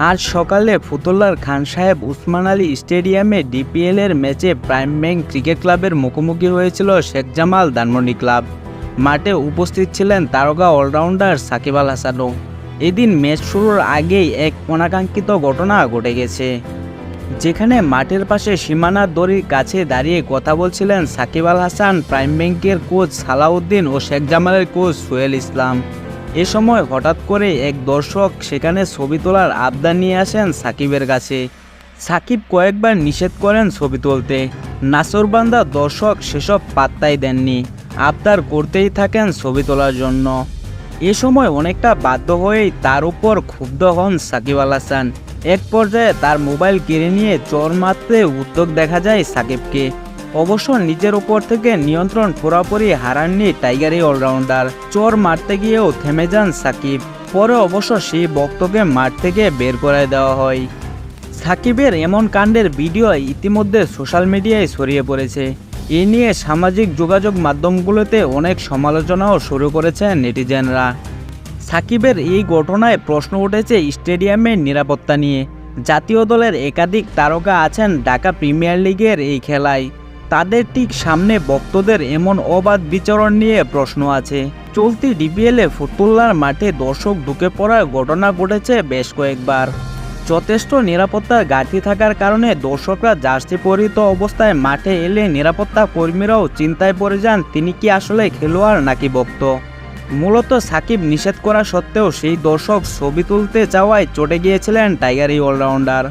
আজ সকালে ফুতুল্লার খান সাহেব উসমান আলী স্টেডিয়ামে ডিপিএলের ম্যাচে প্রাইম ব্যাংক ক্রিকেট ক্লাবের মুখোমুখি হয়েছিল শেখ জামাল ধানমন্ডি ক্লাব। মাঠে উপস্থিত ছিলেন তারকা অলরাউন্ডার সাকিব আল হাসানও। এদিন ম্যাচ শুরুর আগেই এক অনাকাঙ্ক্ষিত ঘটনা ঘটে গেছে। যেখানে মাঠের পাশে সীমানার দড়ির কাছে দাঁড়িয়ে কথা বলছিলেন সাকিব আল হাসান প্রাইম ব্যাংকের কোচ সালাউদ্দিন ও শেখ জামালের কোচ সোহেল ইসলাম। এ সময় হঠাৎ করে এক দর্শক সেখানে ছবি তোলার আবদার নিয়ে আসেন সাকিবের কাছে। সাকিব কয়েকবার নিষেধ করেন ছবি তুলতে। নাসরবান্দা দর্শক সেসব পাত্তাই দেননি। আবদার করতেই থাকেন ছবি তোলার জন্য। এ সময় অনেকটা বাধ্য হয়েই তার উপর ক্ষুব্ধ হন সাকিব আল হাসান। এক পর্যায়ে তার মোবাইল কেড়ে নিয়ে চর মারতে উদ্যোগ দেখা যায় সাকিবকে। অবশ্য নিজের উপর থেকে নিয়ন্ত্রণ পুরোপুরি হারাননি টাইগারি অলরাউন্ডার। চোর মারতে গিয়েও থেমে যান সাকিব। পরে অবশ্য সেই বক্তকে মাঠ থেকে বের করে দেওয়া হয়। সাকিবের এমন কাণ্ডের ভিডিও ইতিমধ্যে সোশ্যাল মিডিয়ায় ছড়িয়ে পড়েছে। এ নিয়ে সামাজিক যোগাযোগ মাধ্যমগুলোতে অনেক সমালোচনাও শুরু করেছেন নেটিজেনরা। সাকিবের এই ঘটনায় প্রশ্ন উঠেছে স্টেডিয়ামের নিরাপত্তা নিয়ে। জাতীয় দলের একাধিক তারকা আছেন ঢাকা প্রিমিয়ার লিগের এই খেলায়। তাদের ঠিক সামনে ভক্তদের এমন অবাধ বিচরণ নিয়ে প্রশ্ন আছে। চলতি ডিপিএলে ফুটবলার মাঠে দর্শক ঢুকে পড়ার ঘটনা ঘটেছে বেশ কয়েকবার। যথেষ্ট নিরাপত্তার ঘাটতি থাকার কারণে দর্শকরা জার্সি পরিহিত অবস্থায় মাঠে এলে নিরাপত্তা কর্মীরাও চিন্তায় পড়ে যান, তিনি কি আসলে খেলোয়াড় নাকি ভক্ত? মূলত সাকিব নিষেধ করা সত্ত্বেও সেই দর্শক ছবি তুলতে চাওয়ায় চটে গিয়েছিলেন টাইগার এই অলরাউন্ডার।